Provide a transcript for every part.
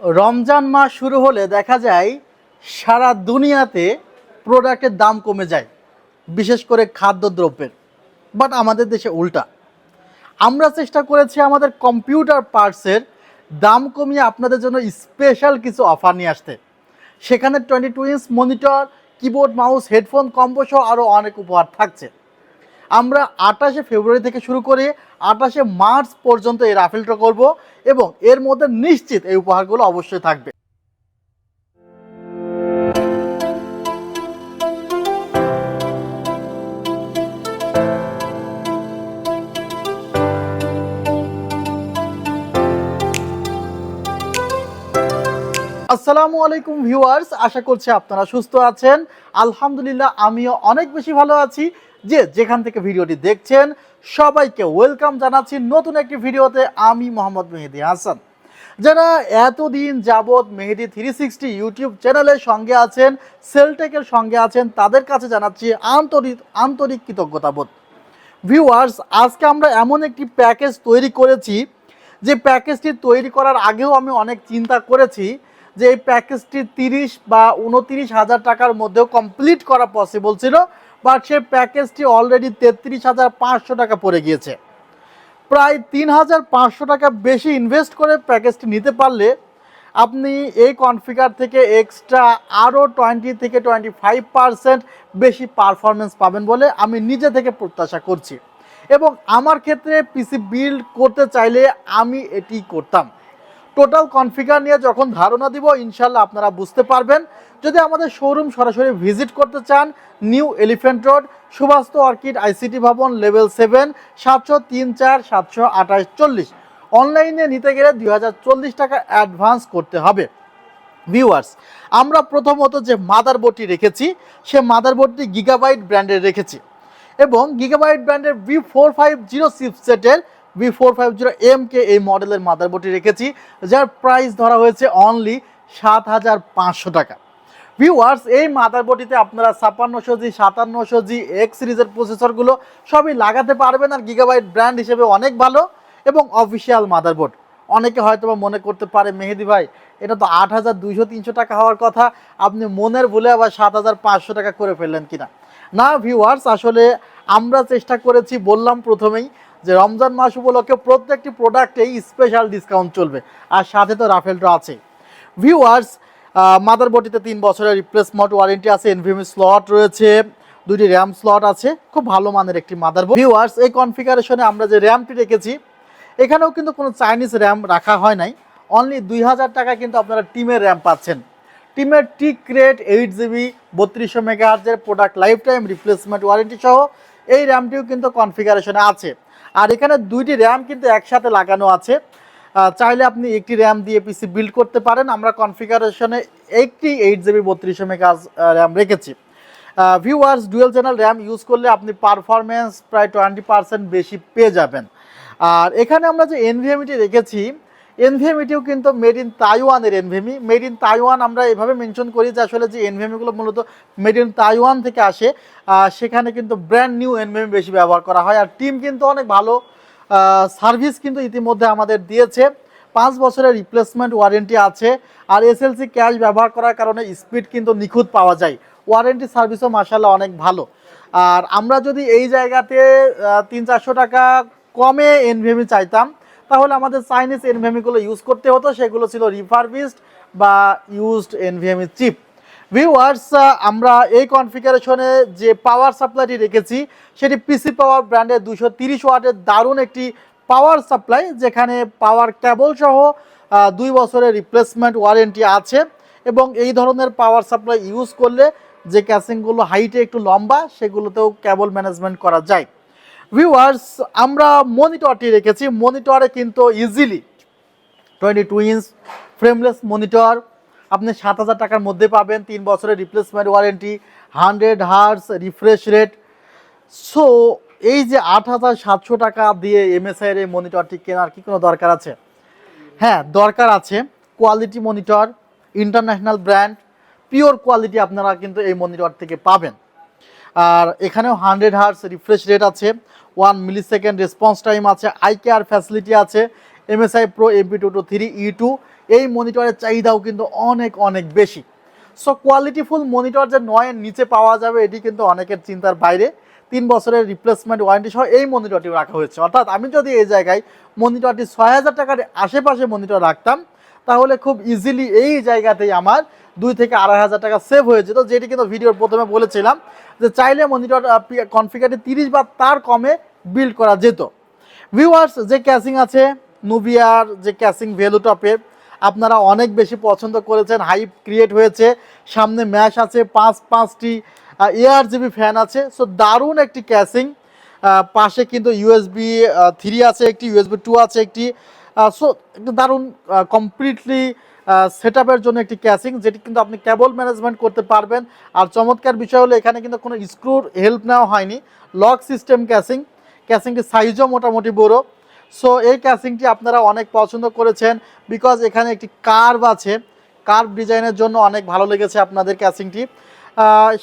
রমজান মাস শুরু হলে দেখা যায় সারা দুনিয়াতে প্রোডাক্টের দাম কমে যায়, বিশেষ করে খাদ্যদ্রব্যের। বাট আমাদের দেশে উল্টা। আমরা চেষ্টা করেছি আমাদের কম্পিউটার পার্টসের দাম কমিয়ে আপনাদের জন্য স্পেশাল কিছু অফার নিয়ে আসতে। সেখানে twenty two inch monitor keyboard mouse headphone combo সহ আরও অনেক উপহার থাকছে। আমরা আঠাশে ফেব্রুয়ারি থেকে শুরু করে আঠাশে মার্চ পর্যন্ত এই রাফেলটা করব এবং এর মধ্যে নিশ্চিত এই উপহারগুলো অবশ্যই থাকবে। আসসালামু আলাইকুম ভিউয়ার্স, আশা করছি আপনারা সুস্থ আছেন। আলহামদুলিল্লাহ, আমিও অনেক বেশি ভালো আছি। যে যেখান থেকে ভিডিওটি দেখছেন, সবাইকে ওয়েলকাম জানাচ্ছি নতুন একটি ভিডিওতে। আমি মোহাম্মদ মেহেদি হাসান। যারা এতদিন যাবৎ মেহেদি থ্রি সিক্সটি ইউটিউব চ্যানেলের সঙ্গে আছেন সেলটেকের সঙ্গে আছেন, তাদের কাছে জানাচ্ছি আন্তরিক আন্তরিক কৃতজ্ঞতাবোধ। ভিউয়ার্স আজকে আমরা এমন একটি প্যাকেজ তৈরি করেছি, যে প্যাকেজটি তৈরি করার আগেও আমি অনেক চিন্তা করেছি, যে এই প্যাকেজটি তিরিশ বা উনতিরিশ হাজার টাকার মধ্যেও কমপ্লিট করা পসিবল ছিল। বাট সেই প্যাকেজটি অলরেডি তেত্রিশ হাজার পাঁচশো টাকা পড়ে গিয়েছে। প্রায় তিন হাজার পাঁচশো টাকা বেশি ইনভেস্ট করে প্যাকেজটি নিতে পারলে আপনি এই কনফিগার থেকে এক্সট্রা আরও টোয়েন্টি থেকে টোয়েন্টি ফাইভ পারসেন্ট বেশি পারফরমেন্স পাবেন বলে আমি নিজে থেকে প্রত্যাশা করছি। এবং আমার ক্ষেত্রে পিসি বিল্ড করতে চাইলে আমি এটি করতাম। টোটাল কনফিগার নিয়ে যখন ধারণা দিব ইনশাল্লাহ আপনারা বুঝতে পারবেন যদি আমাদের শোরুম সরাসরি ভিজিট করতে চান new elephant road Subastu orchid ICT ভবন লেভেল সেভেন সাতশো তিন চার, সাতশো আঠাশ, চল্লিশ। অনলাইনে নিতে গেলে দুই হাজার চল্লিশ টাকা অ্যাডভান্স করতে হবে। ভিউয়ার্স আমরা প্রথমত যে মাদার মাদারবোর্ডটি রেখেছি, সে মাদার মাদারবোর্ডটি গিগাবাইট ব্র্যান্ডের রেখেছি। এবং গিগাবাইট ব্র্যান্ডের ভি ফোর ফাইভ জিরো সেটের V four five zero M K এই মডেলের মাদার মাদারবোর্ডটি রেখেছি, যার প্রাইস ধরা হয়েছে অনলি সাত হাজার পাঁচশো টাকা। ভিউয়ার্স এই মাদারবোর্ডটিতে আপনারা ছাপ্পান্নশো জি সাতান্নশো জি এক্স সিরিজের প্রসেসরগুলো সবই লাগাতে পারবেন আর গিগাবাইট ব্র্যান্ড হিসেবে অনেক ভালো এবং অফিসিয়াল মাদারবোর্ড অনেকে হয়তো বা মনে করতে পারে, মেহেদি ভাই, এটা তো আট হাজার দুইশো তিনশো টাকা হওয়ার কথা, আপনি মনের ভুলে আবার সাত হাজার পাঁচশো টাকা করে ফেললেন কিনা? না ভিউয়ার্স আসলে আমরা চেষ্টা করেছি, বললাম প্রথমেই যে রমজান মাস উপলক্ষে প্রত্যেকটি প্রোডাক্টেই স্পেশাল ডিসকাউন্ট চলবে। আর সাথে তো রাফেলটা আছে ভিউয়ার্স মাদারবোর্ডটিতে তিন বছরের রিপ্লেসমেন্ট ওয়ারেন্টি আছে এনভিএম স্লট রয়েছে দুটি র্যাম স্লট আছে, খুব ভালো মানের একটি মাদার মাদারবোর্ড ভিউয়ার্স এই কনফিগারেশনে আমরা যে র্যামটি রেখেছি, এখানেও কিন্তু কোনো চাইনিজ র্যাম রাখা হয় নাই। অনলি দুই হাজার টাকা কিন্তু আপনারা টিমের র্যাম পাচ্ছেন। টিমের টি ক্রেট এইট জিবি বত্রিশশো মেগাহার্জের product life time replacement warranty সহ এই র্যামটিও কিন্তু কনফিগারেশনে আছে। আর এখানে দুইটি র্যাম কিন্তু একসাথে লাগানো আছে। চাইলে আপনি একটি র্যাম দিয়ে পিসি বিল্ড করতে পারেন। আমরা কনফিগারেশনে একটি এইট জিবি বত্রিশশো মেগাহার্জ র্যাম রেখেছি। Viewers dual channel RAM use করলে আপনি পারফরমেন্স প্রায় টোয়েন্টি পার্সেন্ট বেশি পেয়ে যাবেন। আর এখানে আমরা যে এনভিএমিটি রেখেছি এনভিএমিটিও কিন্তু মেড ইন তাইওয়ানের এনভিএমি মেড ইন তাইওয়ান আমরা এভাবে মেনশন করি যে আসলে যে এনভিএমিগুলো মূলত মেড ইন তাইওয়ান থেকে আসে সেখানে কিন্তু ব্র্যান্ড নিউ এনভিএমি বেশি ব্যবহার করা হয়। আর টিম কিন্তু অনেক ভালো সার্ভিস কিন্তু ইতিমধ্যে আমাদের দিয়েছে। পাঁচ বছরের রিপ্লেসমেন্ট ওয়ারেন্টি আছে। আর এসএলসি ক্যাশ ব্যবহার করার কারণে স্পিড কিন্তু নিখুঁত পাওয়া যায়। ওয়ারেন্টি সার্ভিসও মাসাল্লাহ অনেক ভালো। আর আমরা যদি এই জায়গাতে তিন চারশো টাকা কমে এনভিএমি চাইতাম, তাহলে আমাদের চাইনিজ এনভিএমিগুলো ইউজ করতে হতো। সেগুলো ছিল রিফারবিসড বা ইউজড এনভিএমি চিপ ভিউয়ার্স আমরা এই কনফিগারেশনে যে পাওয়ার সাপ্লাইটি রেখেছি, সেটি পিসি পাওয়ার ব্র্যান্ডের দুশো তিরিশ ওয়াটের দারুণ একটি পাওয়ার সাপ্লাই যেখানে পাওয়ার কেবল সহ দুই বছরের রিপ্লেসমেন্ট ওয়ারেন্টি আছে। এবং এই ধরনের পাওয়ার সাপ্লাই ইউজ করলে যে ক্যাসিংগুলো হাইটে একটু লম্বা, সেগুলোতেও কেবল ম্যানেজমেন্ট করা যায়। ভিউয়ার্স আমরা মনিটরটি রেখেছি। মনিটরে কিন্তু easily twenty two inch frameless monitor আপনি সাত হাজার টাকার মধ্যে পাবেন তিন বছরের replacement warranty hundred hertz refresh rate so এই যে আট হাজার সাতশো টাকা দিয়ে এমএসআই এর এই মনিটরটি কেনার কি কোনো দরকার আছে? হ্যাঁ দরকার আছে। Quality monitor international brand pure quality আপনারা কিন্তু এই মনিটর থেকে পাবেন। আর এখানেও হান্ড্রেড হার্স রিফ্রেশ রেট আছে। One millisecond response time আছে। আই ফ্যাসিলিটি আছে MSI pro MP two two three E two এই মনিটরের চাহিদাও কিন্তু অনেক অনেক বেশি। সো কোয়ালিটিফুল মনিটর যে নয়ের নিচে পাওয়া যাবে, এটি কিন্তু অনেকের চিন্তার বাইরে। তিন বছরের রিপ্লেসমেন্ট ওয়ারেন্টি সহ এই মনিটরটি রাখা হয়েছে। অর্থাৎ আমি যদি এই জায়গায় মনিটরটি ছয় হাজার টাকার আশেপাশে মনিটর রাখতাম, তাহলে খুব ইজিলি এই জায়গাতেই আমার দুই থেকে আড়াই হাজার টাকা সেভ হয়ে যেত, যেটি কিন্তু ভিডিওর প্রথমে বলেছিলাম যে চাইলে মনিটর কনফিগারটি তিরিশ বা তার কমে বিল্ড করা যেত। ভিউয়ার্স যে ক্যাসিং আছে নুবিয়ার যে ক্যাসিং ভ্যালু টপের আপনারা অনেক বেশি পছন্দ করেছেন হাইপ ক্রিয়েট হয়েছে, সামনে ম্যাশ আছে, পাঁচ, পাঁচটি এয়ার জিবি ফ্যান আছে সো দারুণ একটি ক্যাসিং পাশে কিন্তু ইউএসবি থ্রি আছে একটি ইউএসবি টু আছে একটি সো একটু দারুণ কমপ্লিটলি সেট জন্য একটি ক্যাসিং যেটি কিন্তু আপনি কেবল ম্যানেজমেন্ট করতে পারবেন। আর চমৎকার বিষয় হলো এখানে কিন্তু কোনো স্ক্রুর হেল্প নেওয়া হয়নি। লক সিস্টেম ক্যাসিং ক্যাসিংটির সাইজও মোটামুটি বড়। সো এই ক্যাসিংটি আপনারা অনেক পছন্দ করেছেন বিকজ এখানে একটি কার্ভ আছে। কার্ভ ডিজাইনের জন্য অনেক ভালো লেগেছে আপনাদের ক্যাসিংটি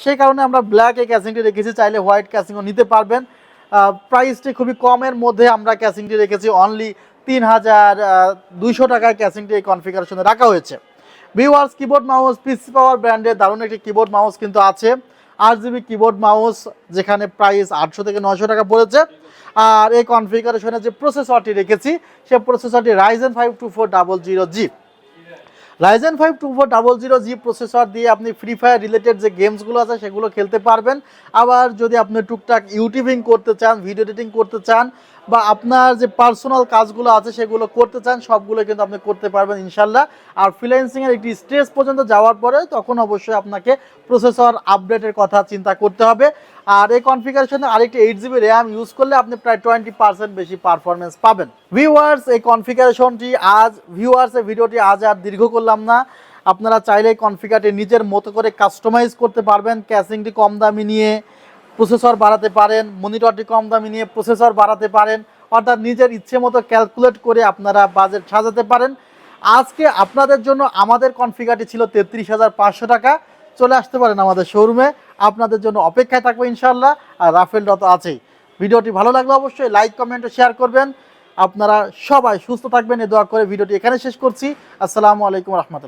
সেই কারণে আমরা ব্ল্যাক এই ক্যাসিংটি রেখেছি, চাইলে হোয়াইট ক্যাসিংও নিতে পারবেন। প্রাইসটি খুবই কমের মধ্যে আমরা ক্যাসিংটি রেখেছি অনলি তিন হাজার দুইশো টাকায় ক্যাসিংটি এই কনফিগারেশনে রাখা হয়েছে। Viewers keyboard mouse PC power ব্র্যান্ডের দারুণ একটি কিবোর্ড মাউস কিন্তু আছে। আট জিবি কিবোর্ড মাউস যেখানে প্রাইস আটশো থেকে নশো টাকা পড়েছে। আর এই কনফিগারেশনে যে প্রসেসরটি রেখেছি সে প্রসেসরটি Ryzen five two four double zero G Ryzen five two four double zero G processor দিয়ে আপনি ফ্রি ফায়ার রিলেটেড যে গেমসগুলো আছে, সেগুলো খেলতে পারবেন। আবার যদি আপনি টুকটাক ইউটিউবিং করতে চান ভিডিও এডিটিং করতে চান বা আপনার যে পার্সোনাল কাজগুলো আছে সেগুলো করতে চান, সবগুলো কিন্তু আপনি করতে পারবেন ইনশাল্লাহ। আর ফ্রিল্যান্সিংয়ের একটি স্টেজ পর্যন্ত যাওয়ার পরে তখন অবশ্যই আপনাকে প্রসেসর আপডেটের কথা চিন্তা করতে হবে। আর এই কনফিগারেশনে আরেকটি এইট জিবি র্যাম ইউজ করলে আপনি প্রায় টোয়েন্টি পার্সেন্ট বেশি পারফরমেন্স পাবেন। ভিউয়ার্স এই কনফিগারেশনটি আজ ভিউয়ার্স ভিডিওটি আজ আর দীর্ঘ করলাম না। আপনারা চাইলে কনফিগারটি নিজের মতো করে কাস্টমাইজ করতে পারবেন ক্যাসিংটি কম দামি নিয়ে। প্রসেসর বাড়াতে পারেন মনিটরটি কম দামি নিয়ে প্রসেসর বাড়াতে পারেন, অর্থাৎ নিজের ইচ্ছে মতো ক্যালকুলেট করে আপনারা বাজেট সাজাতে পারেন। আজকে আপনাদের জন্য আমাদের কনফিগারটি ছিল তেত্রিশ হাজার পাঁচশো টাকা। চলে আসতে পারেন আমাদের শোরুমে আপনাদের জন্য অপেক্ষায় থাকব ইনশাল্লাহ আর রাফেল তো আছেই। ভিডিওটি ভালো লাগলে অবশ্যই লাইক কমেন্ট শেয়ার করবেন। আপনারা সবাই সুস্থ থাকবেন, এ দোয়া করে ভিডিওটি এখানে শেষ করছি। আসসালামু আলাইকুম রহমতুল্লাহ।